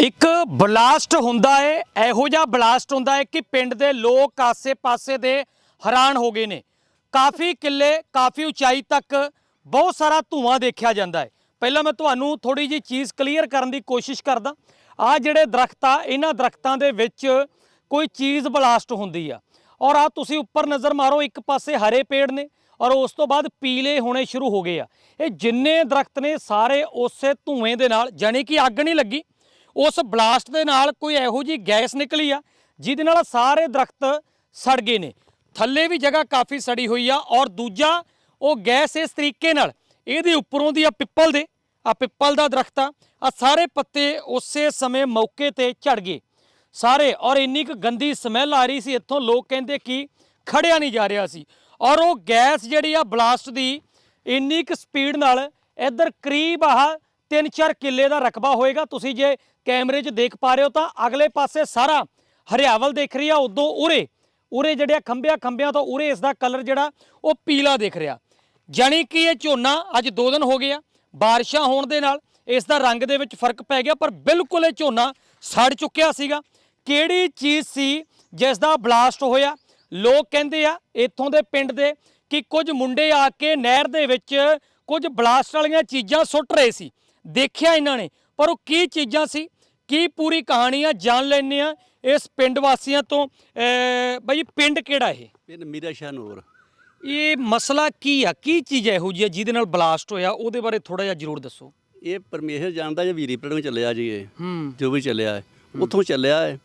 ਇੱਕ ਬਲਾਸਟ ਹੁੰਦਾ ਏ, ਇਹੋ ਜਿਹਾ ਬਲਾਸਟ ਹੁੰਦਾ ਹੈ ਕਿ ਪਿੰਡ ਦੇ ਲੋਕ ਆਸੇ-ਪਾਸੇ ਦੇ ਹੈਰਾਨ ਹੋ ਗਏ ਨੇ। ਕਾਫੀ ਕਿੱਲੇ, ਕਾਫੀ ਉਚਾਈ ਤੱਕ ਬਹੁਤ ਸਾਰਾ ਧੂਆਂ ਦੇਖਿਆ ਜਾਂਦਾ ਹੈ ਪਹਿਲਾਂ ਮੈਂ ਤੁਹਾਨੂੰ ਥੋੜੀ ਜੀ ਚੀਜ਼ ਕਲੀਅਰ ਕਰਨ ਦੀ ਕੋਸ਼ਿਸ਼ ਕਰਦਾ। ਆ ਜਿਹੜੇ ਦਰਖਤ ਆ ਇਹਨਾਂ ਦਰਖਤਾਂ ਦੇ ਵਿੱਚ ਕੋਈ ਚੀਜ਼ ਬਲਾਸਟ ਹੁੰਦੀ ਆ। ਔਰ ਆ ਤੁਸੀਂ ਉੱਪਰ ਨਜ਼ਰ ਮਾਰੋ, ਇੱਕ ਪਾਸੇ ਹਰੇ ਪੇੜ ਨੇ ਔਰ ਉਸ ਤੋਂ ਬਾਅਦ ਪੀਲੇ ਹੋਣੇ ਸ਼ੁਰੂ ਹੋ ਗਏ ਆ। ਇਹ ਜਿੰਨੇ ਦਰਖਤ ਨੇ, ਸਾਰੇ ਉਸੇ ਧੂਏ ਦੇ ਨਾਲ, ਜਾਣੀ ਕਿ ਅੱਗ ਨਹੀਂ ਲੱਗੀ। ਉਸ ਬਲਾਸਟ ਦੇ ਨਾਲ ਕੋਈ ਇਹੋ ਜੀ ਗੈਸ ਨਿਕਲੀ ਆ, ਜਿਹਦੇ ਨਾਲ ਸਾਰੇ ਦਰਖਤ ਸੜ ਗਏ ਨੇ। ਥੱਲੇ ਵੀ ਜਗ੍ਹਾ ਕਾਫੀ ਸੜੀ ਹੋਈ ਆ ਔਰ ਦੂਜਾ ਉਹ ਗੈਸ ਇਸ ਤਰੀਕੇ ਨਾਲ, ਇਹਦੇ ਉੱਪਰੋਂ ਦੀ ਆ ਪਿੱਪਲ ਦੇ, ਆ ਪਿੱਪਲ ਦਾ ਦਰਖਤ ਆ ਆ ਸਾਰੇ ਪੱਤੇ ਉਸੇ ਸਮੇਂ ਮੌਕੇ ਤੇ ਝੜ ਗਏ। ਸਾਰੇ, ਔਰ ਇੰਨੀ ਕੁ ਗੰਦੀ ਸਮੈਲ ਆ ਰਹੀ ਸੀ, ਇੱਥੋਂ ਲੋਕ ਕਹਿੰਦੇ ਕਿ ਖੜਿਆ ਨਹੀਂ ਜਾ ਰਿਹਾ ਸੀ। ਔਰ ਉਹ ਗੈਸ ਜਿਹੜੀ ਆ ਬਲਾਸਟ ਦੀ, ਇੰਨੀ ਕੁ ਸਪੀਡ ਨਾਲ ਇੱਧਰ ਕਰੀਬ ਆਹ 3-4 ਕਿੱਲੇ ਦਾ ਰਕਬਾ ਹੋਏਗਾ। ਤੁਸੀਂ ਜੇ ਕੈਮਰੇ 'ਚ ਦੇਖ ਪਾ ਰਹੇ ਹੋ ਤਾਂ ਅਗਲੇ ਪਾਸੇ ਸਾਰਾ ਹਰਿਆਵਲ ਦਿਖ ਰਹੀ ਆ, ਉਦੋਂ ਉਰੇ ਉਰੇ ਜਿਹੜੇ ਖੰਭਿਆਂ ਖੰਭਿਆਂ ਤੋਂ ਉਰੇ ਇਸ ਦਾ ਕਲਰ ਜਿਹੜਾ, ਉਹ ਪੀਲਾ ਦਿਖ ਰਿਹਾ। ਜਾਣੀ ਕਿ ਇਹ ਝੋਨਾ ਅੱਜ 2 ਦਿਨ ਹੋ ਗਏ ਆ, ਬਾਰਿਸ਼ਾਂ ਹੋਣ ਦੇ ਨਾਲ ਇਸ ਦਾ ਰੰਗ ਦੇ ਵਿੱਚ ਫ਼ਰਕ ਪੈ ਗਿਆ, ਪਰ ਬਿਲਕੁਲ ਇਹ ਝੋਨਾ ਸੜ ਚੁੱਕਿਆ ਸੀਗਾ। ਕਿਹੜੀ ਚੀਜ਼ ਸੀ ਜਿਸ ਦਾ ਬਲਾਸਟ ਹੋਇਆ? ਲੋਕ ਕਹਿੰਦੇ ਆ ਇੱਥੋਂ ਦੇ ਪਿੰਡ ਦੇ ਕਿ ਕੁਝ ਮੁੰਡੇ ਆ ਕੇ ਨਹਿਰ ਦੇ ਵਿੱਚ ਕੁਝ ਬਲਾਸਟ ਵਾਲੀਆਂ ਚੀਜ਼ਾਂ ਸੁੱਟ ਰਹੇ ਸੀ। ਦੇਖਿਆ ਇਹਨਾਂ ਨੇ। ਪਰ ਉਹ ਕੀ ਚੀਜ਼ਾਂ ਸੀ? ਕੀ ਪੂਰੀ ਕਹਾਣੀ ਆ ਜਾਣ ਲੈਣੇ ਆ ਇਸ ਪਿੰਡ ਵਾਸੀਆਂ ਤੋਂ? ਬਾਈ ਪਿੰਡ ਕਿਹੜਾ ਇਹ? ਪਿੰਡ ਮੀਰਾ ਸ਼ਾਹ ਨੂਰ। ਇਹ ਮਸਲਾ ਕੀ ਆ? ਕੀ ਚੀਜ਼ ਇਹੋ ਆ ਜਿਹਦੇ ਨਾਲ ਬਲਾਸਟ ਹੋਇਆ? ਉਹਦੇ ਬਾਰੇ ਥੋੜਾ ਜਿਹਾ ਜ਼ਰੂਰ ਦੱਸੋ। ਇਹ ਪਰਮੇਸ਼ਰ ਜਾਣਦਾ ਜੇ ਵੀਰੀ ਪਿੰਡ ਨੂੰ ਚੱਲਿਆ ਜੀ ਇਹ। ਜੋ ਵੀ ਚੱਲਿਆ ਹੈ। ਉੱਥੋਂ ਚੱਲਿਆ ਹੈ।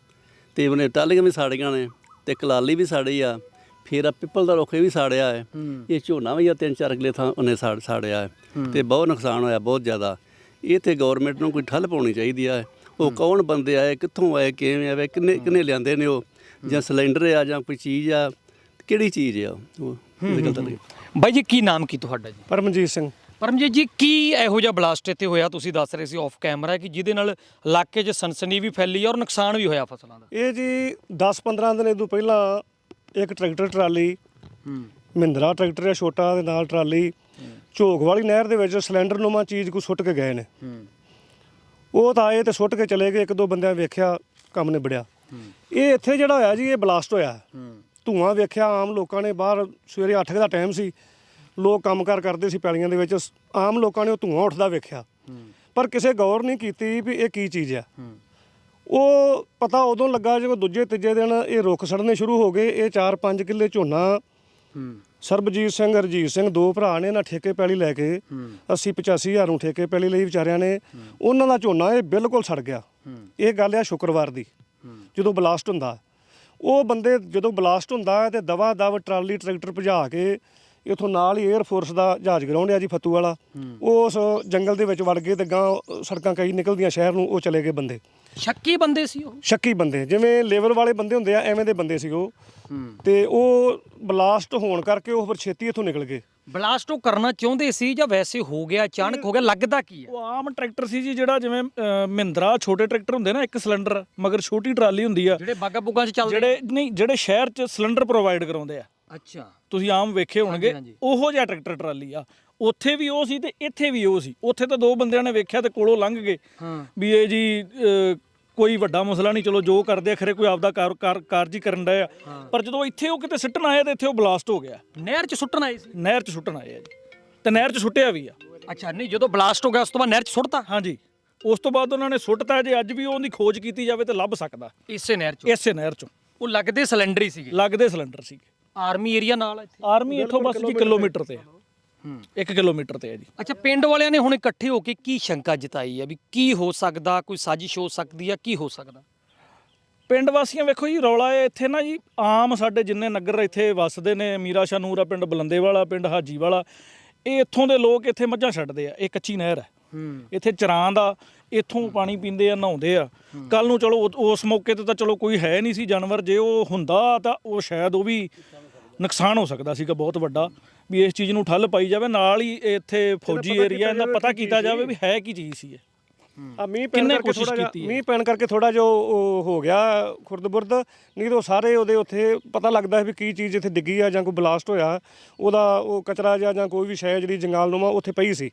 ਤੇ ਉਹਨੇ ਟਾਲੀਆਂ ਵੀ ਸਾੜੀਆਂ ਨੇ ਤੇ ਕਲਾਲੀ ਵੀ ਸਾੜੀ ਆ। ਫਿਰ ਆ ਪਿੱਪਲ ਦਾ ਰੁੱਖ ਵੀ ਸਾੜਿਆ ਹੈ। ਹੂੰ। ਇਹ ਝੋਨਾ ਵੀ ਆ ਤਿੰਨ ਚਾਰ ਅਗਲੇ ਥਾਂ ਉਹਨੇ ਸਾੜ ਸਾੜਿਆ ਹੈ। ਤੇ ਬਹੁਤ ਨੁਕਸਾਨ ਹੋਇਆ ਬਹੁਤ ਜ਼ਿਆਦਾ। ਇਹ ਤੇ ਗਵਰਨਮੈਂਟ ਨੂੰ ਕੋਈ ਠੱਲ ਪਾਉਣੀ ਚਾਹੀਦੀ ਆ। ਉਹ ਕੌਣ ਬੰਦੇ ਆਏ ਕਿੱਥੋਂ ਆਏ ਕਿਵੇਂ ਆਏ ਕਿੰਨੇ ਕਿੰਨੇ ਲਿਆਂਦੇ ਨੇ ਉਹ? ਜਾਂ ਸਿਲੰਡਰ ਆ ਜਾਂ ਕੋਈ ਚੀਜ਼ ਆ? ਕਿਹੜੀ ਚੀਜ਼ ਆ ਉਹ? ਇਹ ਗੱਲ ਤਾਂ ਨਹੀਂ। ਬਾਈ ਜੀ ਕੀ ਨਾਮ ਕੀ ਤੁਹਾਡਾ ਜੀ? ਪਰਮਜੀਤ ਸਿੰਘ। ਪਰਮਜੀਤ ਜੀ ਕੀ ਇਹੋ ਜਿਹਾ ਬਲਾਸਟ ਇੱਥੇ ਹੋਇਆ? ਤੁਸੀਂ ਦੱਸ ਰਹੇ ਸੀ ਆਫ ਕੈਮਰਾ ਕਿ ਜਿਹਦੇ ਨਾਲ ਇਲਾਕੇ 'ਚ ਸਨਸਨੀ ਵੀ ਫੈਲੀ ਔਰ ਨੁਕਸਾਨ ਵੀ ਹੋਇਆ ਫਸਲਾਂ ਦਾ? ਇਹ ਜੀ 10-15 ਦਿਨ ਤੋਂ ਪਹਿਲਾਂ ਇੱਕ ਟਰੈਕਟਰ ਟਰਾਲੀ ਹੂੰ। ਮਹਿੰਦਰਾ ਟਰੈਕਟਰ ਹੈ ਛੋਟਾ ਦੇ ਨਾਲ ਟਰਾਲੀ ਝੋਕ ਵਾਲੀ ਨਹਿਰ ਦੇ ਵਿੱਚ ਸਿਲੰਡਰ ਨੂੰਮਾ ਚੀਜ਼ ਕੋ ਸੁੱਟ ਕੇ ਗਏ ਨੇ। ਉਹ ਤਾਂ ਆਏ ਤੇ ਸੁੱਟ ਕੇ ਚਲੇ ਗਏ, ਇੱਕ ਦੋ ਬੰਦਿਆਂ ਵੇਖਿਆ, ਕੰਮ ਨਿਬੜਿਆ। ਇਹ ਇੱਥੇ ਜਿਹੜਾ ਹੋਇਆ ਜੀ, ਇਹ ਬਲਾਸਟ ਹੋਇਆ। ਹੂੰ ਧੂਆਂ ਵੇਖਿਆ, ਆਮ ਲੋਕਾਂ ਨੇ ਬਾਹਰ ਸਵੇਰੇ 8 ਦਾ ਟਾਈਮ ਸੀ। ਲੋਕ ਕੰਮਕਾਰ ਕਰਦੇ ਸੀ ਪੈਲੀਆਂ ਦੇ ਵਿੱਚ। ਆਮ ਲੋਕਾਂ ਨੇ ਉਹ ਧੂਆਂ ਉੱਠਦਾ ਵੇਖਿਆ। ਪਰ ਕਿਸੇ ਗੌਰ ਨਹੀਂ ਕੀਤੀ ਵੀ ਇਹ ਕੀ ਚੀਜ਼ ਆ ਉਹ ਪਤਾ ਉਦੋਂ ਲੱਗਾ ਜਦੋਂ ਦੂਜੇ ਤੀਜੇ ਦਿਨ ਇਹ ਰੁੱਖ ਸੜਨੇ ਸ਼ੁਰੂ ਹੋ ਗਏ। ਇਹ 4-5 ਕਿੱਲੇ ਝੋਨਾ ਸਰਬਜੀਤ ਸਿੰਘ, ਹਰਜੀਤ ਸਿੰਘ ਦੋ ਭਰਾ ਨੇ ਨਾ ਠੇਕੇ ਪੈਲੀ ਲੈ ਕੇ 80 85 ਹਜ਼ਾਰ ਨੂੰ ਠੇਕੇ ਪੈਲੀ ਲਈ ਵਿਚਾਰਿਆਂ ਨੇ। ਉਹਨਾਂ ਦਾ ਝੋਨਾ ਇਹ ਬਿਲਕੁਲ ਸੜ ਗਿਆ। ਇਹ ਗੱਲ ਆ ਸ਼ੁੱਕਰਵਾਰ ਦੀ, ਜਦੋਂ ਬਲਾਸਟ ਹੁੰਦਾ। ਉਹ ਬੰਦੇ ਜਦੋਂ ਬਲਾਸਟ ਹੁੰਦਾ ਹੈ ਤੇ ਦਵਾ ਦਵ ਟਰਾਲੀ ਟਰੈਕਟਰ ਭਜਾ ਕੇ ਇਥੋਂ ਨਾਲ ਹੀ 에ਅਰ ਫੋਰਸ ਦਾ ਜਹਾਜ਼ ਗਰਾਉਂਡ ਆ ਜੀ ਫੱਤੂ ਵਾਲਾ। ਉਸ ਜੰਗਲ ਦੇ ਵਿੱਚ ਵੜ ਗਏ ਤੇ ਗਾਂ ਸੜਕਾਂ ਕਈ ਨਿਕਲਦੀਆਂ, ਸ਼ਹਿਰ ਨੂੰ ਉਹ ਚਲੇ ਗਏ ਬੰਦੇ। ਸ਼ੱਕੀ ਬੰਦੇ ਸੀ ਉਹ। ਸ਼ੱਕੀ ਬੰਦੇ ਜਿਵੇਂ ਲੇਬਰ ਵਾਲੇ ਬੰਦੇ ਹੁੰਦੇ ਆ ਐਵੇਂ ਦੇ ਬੰਦੇ ਸੀ ਉਹ। ਤੇ ਉਹ ਬਲਾਸਟ ਹੋਣ ਕਰਕੇ ਉਹ ਫਿਰ ਛੇਤੀ ਇੱਥੋਂ ਨਿਕਲ ਗਏ। ਬਲਾਸਟ ਉਹ ਕਰਨਾ ਚਾਹੁੰਦੇ ਸੀ ਜਾਂ ਵੈਸੇ ਹੋ ਗਿਆ ਅਚਾਨਕ ਹੋ ਗਿਆ ਲੱਗਦਾ ਕੀ ਆ? ਉਹ ਆਮ ਟਰੈਕਟਰ ਸੀ ਜੀ ਜਿਹੜਾ ਜਿਵੇਂ ਮਹਿੰਦਰਾ ਛੋਟੇ ਟਰੈਕਟਰ ਹੁੰਦੇ ਨਾ ਇੱਕ ਸਿਲੰਡਰ ਮਗਰ ਛੋਟੀ ਟਰਾਲੀ ਹੁੰਦੀ ਆ। ਜਿਹੜੇ ਬਾਗਾ ਬੁਗਾ 'ਚ ਚੱਲਦੇ? ਜਿਹੜੇ ਨਹੀਂ ਜਿਹੜੇ ਸ਼ਹਿਰ 'ਚ ਸਿਲੰਡਰ ਪ੍ਰੋਵਾਈਡ ਕਰਾਉਂਦੇ ਆ। ਅੱਛਾ। ਤੁਸੀਂ ਆਮ ਵੇਖੇ ਹੋਣਗੇ ਹਾਂਜੀ। ਉਹੋ ਜਿਹਾ ਟਰੈਕਟਰ ਟਰਾਲੀ ਆ। ਉੱਥੇ ਵੀ ਉਹ ਸੀ ਤੇ ਇੱਥੇ ਵੀ ਉਹ ਸੀ। ਉੱਥੇ ਤਾਂ ਦੋ ਬੰਦਿਆਂ ਨੇ ਵੇਖਿਆ ਤੇ ਕੋਲੋਂ ਲੰਘ ਗਏ। ਵੀ ਇਹ ਜੀ ਅਹ, ਕੋਈ ਵੱਡਾ ਮਸਲਾ ਨਹੀਂ ਚਲੋ ਜੋ ਕਰਦੇ ਆ ਖਰੇ ਕੋਈ ਆਪਦਾ ਕਾਰ- ਕਾਰ- ਕਾਰਜ ਹੀ ਕਰਨ ਆ। ਪਰ ਜਦੋਂ ਇੱਥੇ ਉਹ ਕਿਤੇ ਸਿੱਟਣ ਆਏ ਤੇ ਇੱਥੇ ਉਹ ਬਲਾਸਟ ਹੋ ਗਿਆ। ਨਹਿਰ 'ਚ ਸੁੱਟਣ ਆਏ ਸੀ? ਨਹਿਰ 'ਚ ਸੁੱਟਣ ਆਏ ਆ ਜੀ। ਤੇ ਨਹਿਰ 'ਚ ਸੁੱਟਿਆ ਵੀ ਆ। ਅੱਛਾ ਨਹੀਂ ਜਦੋਂ ਬਲਾਸਟ ਹੋ ਗਿਆ ਉਸ ਤੋਂ ਬਾਅਦ ਨਹਿਰ 'ਚ ਸੁੱਟਤਾ? ਹਾਂਜੀ। ਉਸ ਤੋਂ ਬਾਅਦ ਉਹਨਾਂ ਨੇ ਸੁੱਟਤਾ ਜੇ ਅੱਜ ਵੀ ਉਹਦੀ ਖੋਜ ਕੀਤੀ ਜਾਵੇ ਤੇ ਲੱਭ ਸਕਦਾ। ਇਸੇ ਨਹਿਰ 'ਚ? ਇਸੇ ਨਹਿਰ 'ਚੋਂ। ਉਹ ਲੱਗਦੇ ਸਿਲੰਡਰ ਹੀ ਸੀਗੇ? ਲੱਗਦੇ ਸਿਲੰਡਰ ਸੀਗੇ। ਆਰਮੀ ਏਰੀਆ ਨਾਲ ਆ ਇੱਥੇ? ਆਰਮੀ ਇੱਥੋਂ ਬਸ ਜੀ ਕਿਲੋਮੀਟਰ ਤੇ ਹੂੰ 1 ਕਿਲੋਮੀਟਰ ਤੇ ਹੈ ਜੀ। ਅੱਛਾ ਪਿੰਡ ਵਾਲਿਆਂ ਨੇ ਹੁਣ ਇਕੱਠੇ ਹੋ ਕੇ ਕੀ ਸ਼ੰਕਾ ਜਤਾਈ ਹੈ ਵੀ ਕੀ ਹੋ ਸਕਦਾ ਕੋਈ ਸਾਜ਼ਿਸ਼ ਹੋ ਸਕਦੀ ਹੈ ਕੀ ਹੋ ਸਕਦਾ? ਪਿੰਡ ਵਾਸੀਆਂ ਵੇਖੋ ਜੀ ਰੌਲਾ ਇਹ ਇੱਥੇ ਨਾ ਜੀ ਆਮ ਸਾਡੇ ਜਿੰਨੇ ਨਗਰ ਇੱਥੇ ਵੱਸਦੇ ਨੇ ਮੀਰਾ ਸ਼ਾਹ ਨੂਰ ਆ ਪਿੰਡ ਬਲੰਦੇ ਵਾਲਾ ਪਿੰਡ ਹਾਜੀ ਵਾਲਾ ਇਹ ਇੱਥੋਂ ਦੇ ਲੋਕ ਇੱਥੇ ਮੱਝਾਂ ਛੱਡਦੇ ਆ ਇਹ ਕੱਚੀ ਨਹਿਰ ਹੈ। ਹੂੰ। ਇੱਥੇ ਚਰਾਂ ਦਾ ਇੱਥੋਂ ਪਾਣੀ ਪੀਂਦੇ ਆ ਨਹਾਉਂਦੇ ਆ। ਕੱਲ ਨੂੰ ਚਲੋ ਉਸ ਮੌਕੇ ਤੇ ਤਾਂ ਚਲੋ ਕੋਈ ਹੈ ਨਹੀਂ ਸੀ ਜਾਨਵਰ ਜੇ ਉਹ ਹੁੰਦਾ ਤਾਂ ਉਹ ਸ਼ਾਇਦ ਉਹ ਵੀ ਨੁਕਸਾਨ ਹੋ ਸਕਦਾ ਸੀਗਾ ਬਹੁਤ ਵੱਡਾ। ਵੀ ਇਸ ਚੀਜ਼ ਨੂੰ ਠੱਲ ਪਾਈ ਜਾਵੇ ਨਾਲ ਹੀ ਇੱਥੇ ਫੌਜੀ ਏਰੀਆ ਇਹਦਾ ਪਤਾ ਕੀਤਾ ਜਾਵੇ ਵੀ ਹੈ ਕੀ ਚੀਜ਼ ਸੀ ਇਹ। ਆ ਮੀਂਹ ਪੈਣ ਕਿੰਨੇ ਕਰਕੇ ਕੋਸ਼ਿਸ਼ ਥੋੜਾ ਜਿਹਾ ਕੀਤੀ ਹੈ? ਮੀਂਹ ਪੈਣ ਕਰਕੇ ਥੋੜਾ ਉਹ ਉਹ ਹੋ ਗਿਆ ਖੁਰਦ-ਬੁਰਦ। ਨਹੀਂ ਤਾਂ ਉਹ ਸਾਰੇ ਉਹਦੇ ਉੱਥੇ ਪਤਾ ਲੱਗਦਾ ਹੈ ਵੀ ਕੀ ਚੀਜ਼ ਇੱਥੇ ਡਿੱਗੀ ਆ ਜਾਂ ਕੋਈ ਬਲਾਸਟ ਹੋਇਆ। ਉਹਦਾ ਉਹ ਕਚਰਾ ਜਾਂ ਜਾਂ ਕੋਈ ਵੀ ਸ਼ੈ ਜਿਹੜੀ ਜੰਗਾਲ ਨੂੰਮਾ ਉੱਥੇ ਪਈ ਸੀ।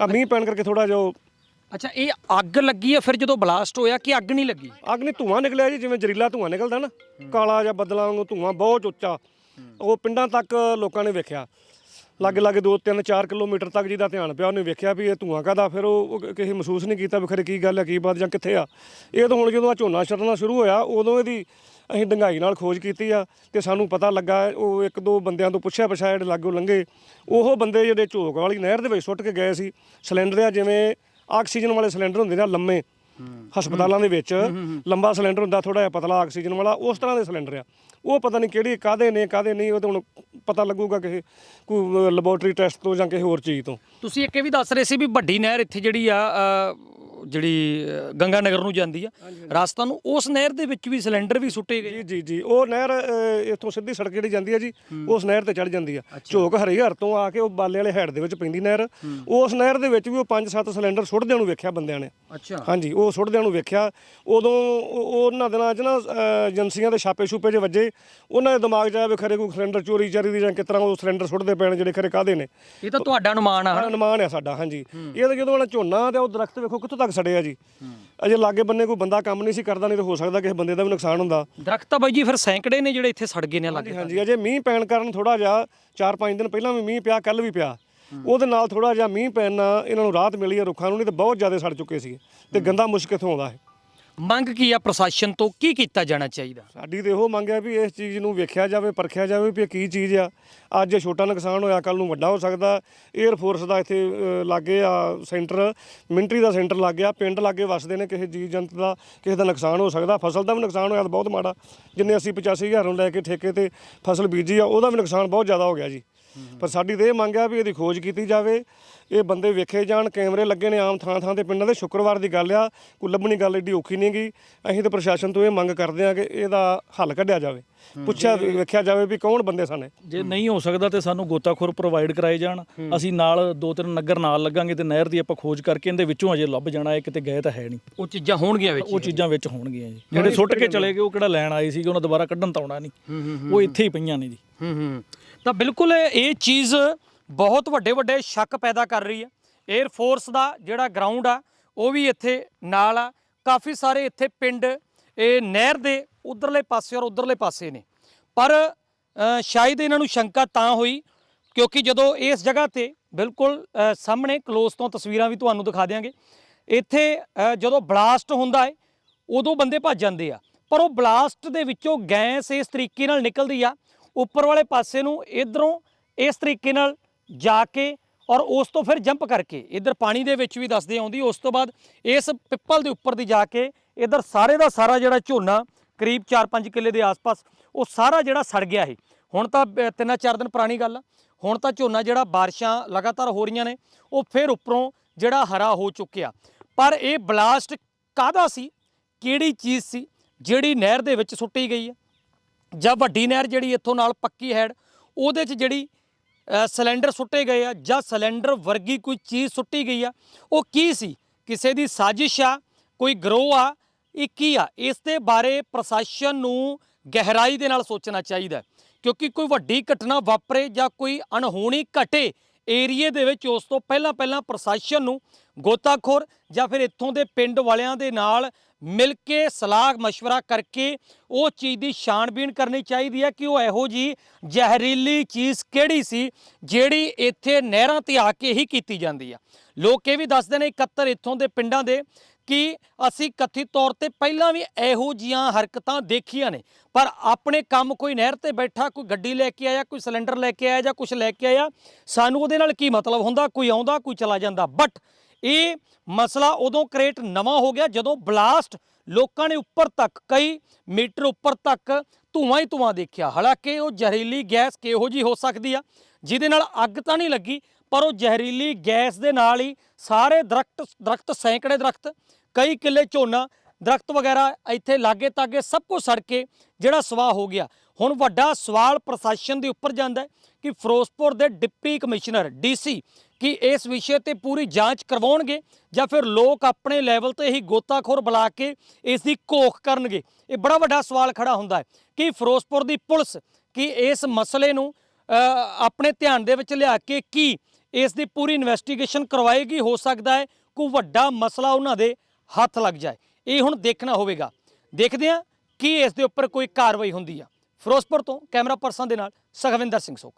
ਆ ਮੀਂਹ ਪੈਣ ਕਰਕੇ ਥੋੜਾ ਜਿਹਾ ਉਹ ਅੱਛਾ ਇਹ ਅੱਗ ਲੱਗੀ ਹੈ ਫਿਰ ਜਦੋਂ ਬਲਾਸਟ ਹੋਇਆ ਕਿ ਅੱਗ ਨਹੀਂ ਲੱਗੀ? ਅੱਗ ਨਹੀਂ ਧੂਆਂ ਨਿਕਲਿਆ ਜੀ ਜਿਵੇਂ ਜ਼ਰੀਲਾ ਧੂਆਂ ਨਿਕਲਦਾ ਨਾ। ਕਾਲਾ ਜਾਂ ਬੱਦਲਾਂ ਵਾਂਗੂ ਧੂਆਂ ਬਹੁਤ ਉੱਚਾ। ਉਹ ਪਿੰਡਾਂ ਤੱਕ ਲੋਕਾਂ ਨੇ ਵੇਖਿਆ। ਲਾਗੇ ਲਾਗੇ 2 3 4 ਕਿਲੋਮੀਟਰ ਤੱਕ ਜਿਹਦਾ ਧਿਆਨ ਪਿਆ, ਉਹਨੇ ਵੇਖਿਆ ਵੀ ਇਹ ਧੂਆਂ ਕਾਦਾ ਫਿਰ ਉਹ ਕਿਸੇ ਮਹਿਸੂਸ ਨਹੀਂ ਕੀਤਾ ਵੀ ਖਰੇ ਕੀ ਗੱਲ ਹੈ, ਕੀ ਬਾਤ, ਜਾਂ ਕਿੱਥੇ ਆ। ਇਹ ਤਾਂ ਹੁਣ ਜਦੋਂ ਆ ਝੋਨਾ ਛੱਡਣਾ ਸ਼ੁਰੂ ਹੋਇਆ, ਉਦੋਂ ਇਹਦੀ ਅਸੀਂ ਡੰਗਾਈ ਨਾਲ ਖੋਜ ਕੀਤੀ ਆ, ਤੇ ਸਾਨੂੰ ਪਤਾ ਲੱਗਾ, ਉਹ ਇੱਕ ਦੋ ਬੰਦਿਆਂ ਤੋਂ ਪੁੱਛਿਆ ਪਛਾਇਆ ਜਿਹੜੇ ਲਾਗੋਂ ਲੰਘੇ। ਉਹ ਬੰਦੇ ਜਿਹੜੇ ਝੋਕ ਵਾਲੀ ਨਹਿਰ ਦੇ ਵਿੱਚ ਸੁੱਟ ਕੇ ਗਏ ਸੀ, ਸਿਲੰਡਰ ਆ, ਜਿਵੇਂ ਆਕਸੀਜਨ ਵਾਲੇ ਸਿਲੰਡਰ ਹੁੰਦੇ ਨੇ ਲੰਮੇ। ਹਸਪਤਾਲਾਂ ਦੇ ਵਿੱਚ ਲੰਬਾ ਸਿਲੰਡਰ ਹੁੰਦਾ ਥੋੜਾ ਜਿਹਾ ਪਤਲਾ ਆਕਸੀਜਨ ਵਾਲਾ ਉਸ ਤਰ੍ਹਾਂ ਦੇ ਸਿਲੰਡਰ ਆ। ਉਹ ਪਤਾ ਨਹੀਂ ਕਿਹੜੀ ਕਾਦੇ ਨੇ ਕਾਦੇ ਨਹੀਂ ਉਹ ਤਾਂ ਹੁਣ ਪਤਾ ਲੱਗੂਗਾ ਕਿਸੇ ਕੋਈ ਲੈਬੋਰਟਰੀ ਟੈਸਟ ਤੋਂ ਜਾਂ ਕਿਸੇ ਹੋਰ ਚੀਜ਼ ਤੋਂ। ਤੁਸੀਂ ਇੱਕ ਇਹ ਵੀ ਦੱਸ ਰਹੇ ਸੀ ਵੀ ਵੱਡੀ ਨਹਿਰ ਇੱਥੇ ਜਿਹੜੀ ਆ ਜਿਹੜੀ ਗੰਗਾ ਨਗਰ ਨੂੰ ਜਾਂਦੀ ਆ। ਰਾਸਤਾ ਨੂੰ ਉਸ ਨਹਿਰ ਦੇ ਵਿੱਚ ਵੀ ਸਿਲੰਡਰ ਵੀ ਸੁੱਟੇ ਗਏ। ਜੀ ਜੀ ਜੀ। ਉਹ ਨਹਿਰ ਇੱਥੋਂ ਸਿੱਧੀ ਸੜਕ ਜਿਹੜੀ ਜਾਂਦੀ ਹੈ ਜੀ ਉਸ ਨਹਿਰ ਤੇ ਚੜ ਜਾਂਦੀ ਆ। ਝੋਕ ਹਰੀਹਰ ਤੋਂ ਆ ਕੇ ਉਹ ਬਾਲੇ ਵਾਲੇ ਹੈਡ ਦੇ ਵਿੱਚ ਪੈਂਦੀ ਨਹਿਰ। ਉਸ ਨਹਿਰ ਦੇ ਵਿੱਚ ਵੀ ਉਹ 5-7 ਸਿਲੰਡਰ ਸੁੱਟਦਿਆਂ ਨੂੰ ਵੇਖਿਆ ਬੰਦਿਆਂ ਨੇ। ਅੱਛਾ। ਹਾਂਜੀ ਉਹ ਸੁੱਟਦਿਆਂ ਨੂੰ ਵੇਖਿਆ। ਉਦੋਂ ਉਹ- ਉਹ ਉਹਨਾਂ ਦਿਨਾਂ 'ਚ ਨਾ ਏਜੰਸੀਆਂ ਦੇ ਛਾਪੇ ਛੂਪੇ ਜੇ ਵੱਜੇ। ਉਹਨਾਂ ਦੇ ਦਿਮਾਗ 'ਚ ਆਇਆ ਵੀ ਖਰੇ ਕੋਈ ਸਿਲੰਡਰ ਚੋਰੀ ਚਾਰੀ ਦੀ ਜਾਂ ਕਿਸ ਤਰ੍ਹਾਂ ਉਹ ਸਿਲੰਡਰ ਸੁੱਟਦੇ ਪੈਣ ਜਿਹੜੇ ਖਰੇ ਕਾਦੇ ਨੇ। ਇਹ ਤਾਂ ਤੁਹਾਡਾ ਅਨੁਮਾਨ ਆ ਅਨੁਮਾਨ ਹੈ ਸਾਡਾ ਹਾਂਜੀ। ਇਹ ਤਾਂ ਜਦੋਂ ਵਾਲਾ ਝੋਨਾ ਤੇ ਉਹ ਦਰਖਤ ਵੇਖੋ ਕਿੱਥੋਂ ਤੱਕ ਸੜਿਆ ਜੀ। ਅਜੇ ਲਾਗੇ ਬੰਨੇ ਕੋਈ ਬੰਦਾ ਕੰਮ ਨਹੀਂ ਸੀ ਕਰਦਾ ਨਹੀਂ ਤਾਂ ਹੋ ਸਕਦਾ ਕਿਸੇ ਬੰਦੇ ਦਾ ਵੀ ਨੁਕਸਾਨ ਹੁੰਦਾ। ਦਰਖਤ ਤਾਂ ਬਾਈ ਜੀ ਫਿਰ ਸੈਂਕੜੇ ਨੇ ਜਿਹੜੇ ਇੱਥੇ ਸੜ ਗਏ ਨੇ ਲੱਗੇ ਹਾਂਜੀ ਹਾਂਜੀ ਅਜੇ ਮੀਂਹ ਪੈਣ ਕਾਰਨ ਥੋੜਾ ਜਿਹਾ 4-5 ਦਿਨ ਪਹਿਲਾਂ ਵੀ ਮੀਂਹ ਪਿਆ ਕੱਲ ਵੀ ਪਿਆ। ਉਹਦੇ ਨਾਲ ਥੋੜਾ ਜਿਹਾ ਮੀਂਹ ਪੈਣ ਨਾਲ ਇਹਨਾਂ ਨੂੰ ਰਾਹਤ ਮਿਲੀ ਹੈ ਰੁੱਖਾਂ ਨੂੰ ਨਹੀਂ ਤਾਂ ਬਹੁਤ ਜ਼ਿਆਦਾ ਸੜ ਚੁੱਕੇ ਸੀ। ਤੇ ਗੰਦਾ ਮੁਸ਼ਕ ਇੱਥੋਂ ਆਉਂਦਾ ਹੈ। ਮੰਗ ਕੀ ਆ ਪ੍ਰਸ਼ਾਸਨ ਤੋਂ? ਕੀ ਕੀਤਾ ਜਾਣਾ ਚਾਹੀਦਾ? ਸਾਡੀ ਤੇ ਇਹੋ ਮੰਗ ਹੈ ਵੀ ਇਸ ਚੀਜ਼ ਨੂੰ ਵੇਖਿਆ ਜਾਵੇ ਪਰਖਿਆ ਜਾਵੇ ਵੀ ਇਹ ਕੀ ਚੀਜ਼ ਆ। ਅੱਜ ਛੋਟਾ ਨੁਕਸਾਨ ਹੋਇਆ ਕੱਲ ਨੂੰ ਵੱਡਾ ਹੋ ਸਕਦਾ। 에ਅਰ ਫੋਰਸ ਦਾ ਇੱਥੇ ਅ, ਲਾਗੇ ਆ ਸੈਂਟਰ ਮਿਲਟਰੀ ਦਾ ਸੈਂਟਰ ਲੱਗ ਗਿਆ ਪਿੰਡ ਲਾਗੇ ਵਸਦੇ ਨੇ ਕਿਸੇ ਜੀਵ ਜੰਤ ਦਾ ਕਿਸੇ ਦਾ ਨੁਕਸਾਨ ਹੋ ਸਕਦਾ। ਫਸਲ ਦਾ ਵੀ ਨੁਕਸਾਨ ਹੋਇਆ ਤਾਂ ਬਹੁਤ ਮਾੜਾ। ਜਿੰਨੇ ਅਸੀਂ 85000 ਨੂੰ ਲੈ ਕੇ ਠੇਕੇ ਤੇ ਫਸਲ ਬੀਜੀ ਆ ਉਹਦਾ ਵੀ ਨੁਕਸਾਨ ਬਹੁਤ ਜ਼ਿਆਦਾ ਹੋ ਗਿਆ ਜੀ। ਪਰ ਸਾਡੀ ਤੇ ਇਹ ਮੰਗ ਆ ਵੀ ਇਹਦੀ ਖੋਜ ਕੀਤੀ ਜਾਵੇ। ਇਹ ਬੰਦੇ ਵੇਖੇ ਜਾਣ ਕੈਮਰੇ ਲੱਗੇ ਨੇ ਆਮ ਥਾਂ ਥਾਂ ਤੇ ਪਿੰਡਾਂ ਦੇ। ਸ਼ੁੱਕਰਵਾਰ ਦੀ ਗੱਲ ਆ ਕੋਈ ਲੱਭਣੀ ਗੱਲ ਏਡੀ ਔਖੀ ਨਹੀਂ ਗੀ। ਅਸੀਂ ਤਾਂ ਪ੍ਰਸ਼ਾਸਨ ਤੋਂ ਇਹ ਮੰਗ ਕਰਦੇ ਆ ਕਿ ਇਹਦਾ ਹੱਲ ਕੱਢਿਆ ਜਾਵੇ। ਪੁੱਛਿਆ ਵੇਖਿਆ ਜਾਵੇ ਵੀ ਕੌਣ ਬੰਦੇ ਸਨ ਇਹ। ਜੇ ਨਹੀਂ ਹੋ ਸਕਦਾ ਤੇ ਸਾਨੂੰ ਗੋਤਾਖੋਰ ਪ੍ਰੋਵਾਈਡ ਕਰਾਏ ਜਾਣ। ਅਸੀਂ ਨਾਲ ਦੋ ਤਿੰਨ ਨਗਰ ਨਾਲ ਲੱਗਾਂਗੇ ਤੇ ਨਹਿਰ ਦੀ ਆਪਾਂ ਖੋਜ ਕਰਕੇ ਇਹਦੇ ਵਿੱਚੋਂ ਅਜੇ ਲੱਭ ਜਾਣਾ ਇਹ ਕਿਤੇ ਗਏ ਤਾਂ ਹੈ ਨਹੀਂ। ਉਹ ਚੀਜ਼ਾਂ ਹੋਣਗੀਆਂ ਵਿੱਚ ਉਹ ਚੀਜ਼ਾਂ ਵਿੱਚ ਹੋਣਗੀਆਂ ਜੀ। ਜਿਹੜੇ ਸੁੱਟ ਕੇ ਚਲੇ ਗਏ ਉਹ ਕਿਹੜਾ ਲੈਣ ਆਏ ਸੀਗੇ ਉਹਨਾਂ ਦੁਬਾਰਾ ਕੱਢਣ ਤਾਂ ਆਉਣਾ ਨਹੀਂ। ਉਹ ਇੱਥੇ ਹੀ ਪਈਆਂ ਨੇ ਜੀ। ਹੂੰ ਹੂੰ। ਤਾਂ ਬਿਲਕੁਲ ਇਹ ਚੀਜ਼ ਬਹੁਤ ਵੱਡੇ ਵੱਡੇ ਸ਼ੱਕ ਪੈਦਾ ਕਰ ਰਹੀ ਹੈ। 에ਅਰ ਫੋਰਸ ਦਾ ਜਿਹੜਾ ਗਰਾਊਂਡ ਆ, ਉਹ ਵੀ ਇੱਥੇ ਨਾਲ ਆ। ਕਾਫੀ ਸਾਰੇ ਇੱਥੇ ਪਿੰਡ ਇਹ ਨਹਿਰ ਦੇ ਉਧਰਲੇ ਪਾਸੇ ਔਰ ਉਧਰਲੇ ਪਾਸੇ ਨੇ। ਪਰ ਸ਼ਾਇਦ ਇਹਨਾਂ ਨੂੰ ਸ਼ੰਕਾ ਤਾਂ ਹੋਈ, ਕਿਉਂਕਿ ਜਦੋਂ ਇਸ ਜਗ੍ਹਾ ਤੇ ਬਿਲਕੁਲ ਸਾਹਮਣੇ ਕਲੋਜ਼ ਤੋਂ ਤਸਵੀਰਾਂ ਵੀ ਤੁਹਾਨੂੰ ਦਿਖਾ ਦਿਆਂਗੇ। ਇੱਥੇ ਜਦੋਂ ਬਲਾਸਟ ਹੁੰਦਾ ਹੈ ਉਦੋਂ ਬੰਦੇ ਭੱਜ ਜਾਂਦੇ ਆ। ਪਰ ਉਹ ਬਲਾਸਟ ਦੇ ਵਿੱਚੋਂ ਗੈਸ ਇਸ ਤਰੀਕੇ ਨਾਲ ਨਿਕਲਦੀ ਆ ਉੱਪਰ ਵਾਲੇ ਪਾਸੇ ਨੂੰ ਇਧਰੋਂ ਇਸ ਤਰੀਕੇ ਨਾਲ ਜਾ ਕੇ ਔਰ ਉਸ ਤੋਂ ਫਿਰ ਜੰਪ ਕਰਕੇ ਇਧਰ ਪਾਣੀ ਦੇ ਵਿੱਚ ਵੀ ਦੱਸਦੇ ਆਉਂਦੀ, ਉਸ ਤੋਂ ਬਾਅਦ ਇਸ ਪਿੱਪਲ ਦੇ ਉੱਪਰ ਦੀ ਜਾ ਕੇ ਇਧਰ ਸਾਰੇ ਦਾ ਸਾਰਾ ਜਿਹੜਾ ਝੋਨਾ ਕਰੀਬ 4-5 ਕਿੱਲੇ ਦੇ ਆਸ-ਪਾਸ, ਉਹ ਸਾਰਾ ਜਿਹੜਾ ਸੜ ਗਿਆ ਹੈ ਹੁਣ ਤਾਂ ਬ- ਤਿੰਨਾਂ ਚਾਰ ਦਿਨ ਪੁਰਾਣੀ ਗੱਲ ਆ। ਹੁਣ ਤਾਂ ਝੋਨਾ ਜਿਹੜਾ ਬਾਰਿਸ਼ਾਂ ਲਗਾਤਾਰ ਹੋ ਰਹੀਆਂ ਨੇ, ਉਹ ਫਿਰ ਉੱਪਰੋਂ ਜਿਹੜਾ ਹਰਾ ਹੋ ਚੁੱਕਿਆ। ਪਰ ਇਹ ਬਲਾਸਟ ਕਾਹਦਾ ਸੀ? ਕਿਹੜੀ ਚੀਜ਼ ਸੀ? ਜਿਹੜੀ ਨਹਿਰ ਦੇ ਵਿੱਚ ਸੁੱਟੀ ਗਈ ਹੈ ਜਾਂ ਵੱਡੀ ਨਹਿਰ ਜਿਹੜੀ ਇੱਥੋਂ ਨਾਲ ਪੱਕੀ ਹੈਡ, ਉਹਦੇ 'ਚ ਜਿਹੜੀ ਸਿਲੰਡਰ ਸੁੱਟੇ ਗਏ ਆ ਜਾਂ ਸਿਲੰਡਰ ਵਰਗੀ ਕੋਈ ਚੀਜ਼ ਸੁੱਟੀ ਗਈ ਆ, ਉਹ ਕੀ ਸੀ? ਕਿਸੇ ਦੀ ਸਾਜ਼ਿਸ਼ ਆ, ਕੋਈ ਗਰੋਹ ਆ, ਇਹ ਕੀ ਆ? ਇਸ ਦੇ ਬਾਰੇ ਪ੍ਰਸ਼ਾਸਨ ਨੂੰ ਗਹਿਰਾਈ ਦੇ ਨਾਲ ਸੋਚਣਾ ਚਾਹੀਦਾ ਕਿਉਂਕਿ ਕੋਈ ਵੱਡੀ ਘਟਨਾ ਵਾਪਰੇ ਜਾਂ ਕੋਈ ਅਣਹੋਣੀ ਘਟੇ ਏਰੀਏ ਦੇ ਵਿੱਚ ਉਸ ਤੋਂ ਪਹਿਲਾਂ ਪਹਿਲਾਂ ਪ੍ਰਸ਼ਾਸਨ ਨੂੰ ਗੋਤਾਖੋਰ ਜਾਂ ਫਿਰ ਇੱਥੋਂ ਦੇ ਪਿੰਡ ਵਾਲਿਆਂ ਦੇ ਨਾਲ ਮਿਲ ਕੇ ਸਲਾਹ مشਵਰਾ ਕਰਕੇ ਉਹ ਚੀਜ਼ ਦੀ ਛਾਣਬੀਣ ਕਰਨੀ ਚਾਹੀਦੀ ਹੈ ਕਿ ਉਹ ਇਹੋ ਜੀ ਜ਼ਹਿਰੀਲੀ ਚੀਜ਼ ਕਿਹੜੀ ਸੀ, ਜਿਹੜੀ ਇੱਥੇ ਨਹਿਰਾਂ ਤੇ ਆ ਕੇ ਹੀ ਕੀਤੀ ਜਾਂਦੀ ਆ। ਲੋਕ ਇਹ ਵੀ ਦੱਸਦੇ ਨੇ 71 ਇੱਥੋਂ ਦੇ ਪਿੰਡਾਂ ਦੇ ਕਿ ਅਸੀਂ ਕਥਿਤ ਤੌਰ ਤੇ ਪਹਿਲਾਂ ਵੀ ਇਹੋ ਜੀਆਂ ਹਰਕਤਾਂ ਦੇਖੀਆਂ ਨੇ, ਪਰ ਆਪਣੇ ਕੰਮ ਕੋਈ ਨਹਿਰ ਤੇ ਬੈਠਾ, ਕੋਈ ਗੱਡੀ ਲੈ ਕੇ ਆਇਆ, ਕੋਈ ਸਿਲੰਡਰ ਲੈ ਕੇ ਆਇਆ ਜਾਂ ਕੁਝ ਲੈ ਕੇ ਆਇਆ, ਸਾਨੂੰ ਉਹਦੇ ਨਾਲ ਕੀ ਮਤਲਬ ਹੁੰਦਾ, ਕੋਈ ਆਉਂਦਾ, ਕੋਈ ਚਲਾ ਜਾਂਦਾ ਬਟ ਇਹ ਮਸਲਾ ਉਦੋਂ ਕ੍ਰੀਏਟ ਨਵਾਂ ਹੋ ਗਿਆ ਜਦੋਂ ਬਲਾਸਟ ਲੋਕਾਂ ਨੇ ਉੱਪਰ ਤੱਕ, ਕਈ ਮੀਟਰ ਉੱਪਰ ਤੱਕ ਧੂਆਂ ਹੀ ਧੂਆਂ ਦੇਖਿਆ। ਹਾਲਾਂਕਿ ਉਹ ਜ਼ਹਿਰੀਲੀ ਗੈਸ ਕਿਹੋ ਜੀ ਹੋ ਸਕਦੀ ਆ? ਜਿਹਦੇ ਨਾਲ ਅੱਗ ਤਾਂ ਨਹੀਂ ਲੱਗੀ, ਪਰ ਉਹ ਜ਼ਹਿਰੀਲੀ ਗੈਸ ਦੇ ਨਾਲ ਹੀ ਸਾਰੇ ਦਰਖਤ ਦਰਖਤ ਸੈਂਕੜੇ ਦਰਖਤ, ਕਈ ਕਿੱਲੇ ਝੋਨਾ, ਦਰਖਤ ਵਗੈਰਾ ਇੱਥੇ ਲਾਗੇ ਤਾਗੇ ਸਭ ਕੁਝ ਸੜ ਕੇ ਜਿਹੜਾ ਸਵਾਹ ਹੋ ਗਿਆ। ਹੁਣ ਵੱਡਾ ਸਵਾਲ ਪ੍ਰਸ਼ਾਸਨ ਦੇ ਉੱਪਰ ਜਾਂਦਾ ਹੈ ਕਿ ਫਿਰੋਜ਼ਪੁਰ ਦੇ ਡਿਪਟੀ ਕਮਿਸ਼ਨਰ ਡੀਸੀ ਕਿ ਇਸ ਵਿਸ਼ੇ ਤੇ ਪੂਰੀ ਜਾਂਚ ਕਰਵਾਉਣਗੇ ਜਾਂ ਫਿਰ ਲੋਕ ਆਪਣੇ ਲੈਵਲ ਤੇ ਹੀ ਗੋਤਾਖੋਰ ਬੁਲਾ ਕੇ ਇਸ ਦੀ ਘੋਖ ਕਰਨਗੇ? ਇਹ ਬੜਾ ਵੱਡਾ ਸਵਾਲ ਖੜਾ ਹੁੰਦਾ ਹੈ ਕਿ ਫਿਰੋਜ਼ਪੁਰ ਦੀ ਪੁਲਿਸ ਕਿ ਇਸ ਮਸਲੇ ਨੂੰ ਆਪਣੇ ਧਿਆਨ ਦੇ ਵਿੱਚ ਲਿਆ ਕੇ ਕੀ ਇਸ ਦੀ ਪੂਰੀ ਇਨਵੈਸਟੀਗੇਸ਼ਨ ਕਰਵਾਏਗੀ? ਹੋ ਸਕਦਾ ਹੈ ਕੋਈ ਵੱਡਾ ਮਸਲਾ ਉਹਨਾਂ ਦੇ ਹੱਥ ਲੱਗ ਜਾਏ। ਇਹ ਹੁਣ ਦੇਖਣਾ ਹੋਵੇਗਾ। ਦੇਖਦੇ ਹਾਂ ਕੀ ਇਸ ਦੇ ਉੱਪਰ ਕੋਈ ਕਾਰਵਾਈ ਹੁੰਦੀ ਆ। ਫਿਰੋਜ਼ਪੁਰ ਤੋਂ ਕੈਮਰਾ ਪਰਸਨ ਦੇ ਨਾਲ ਸਖਵਿੰਦਰ ਸਿੰਘ ਸੁੱਖ।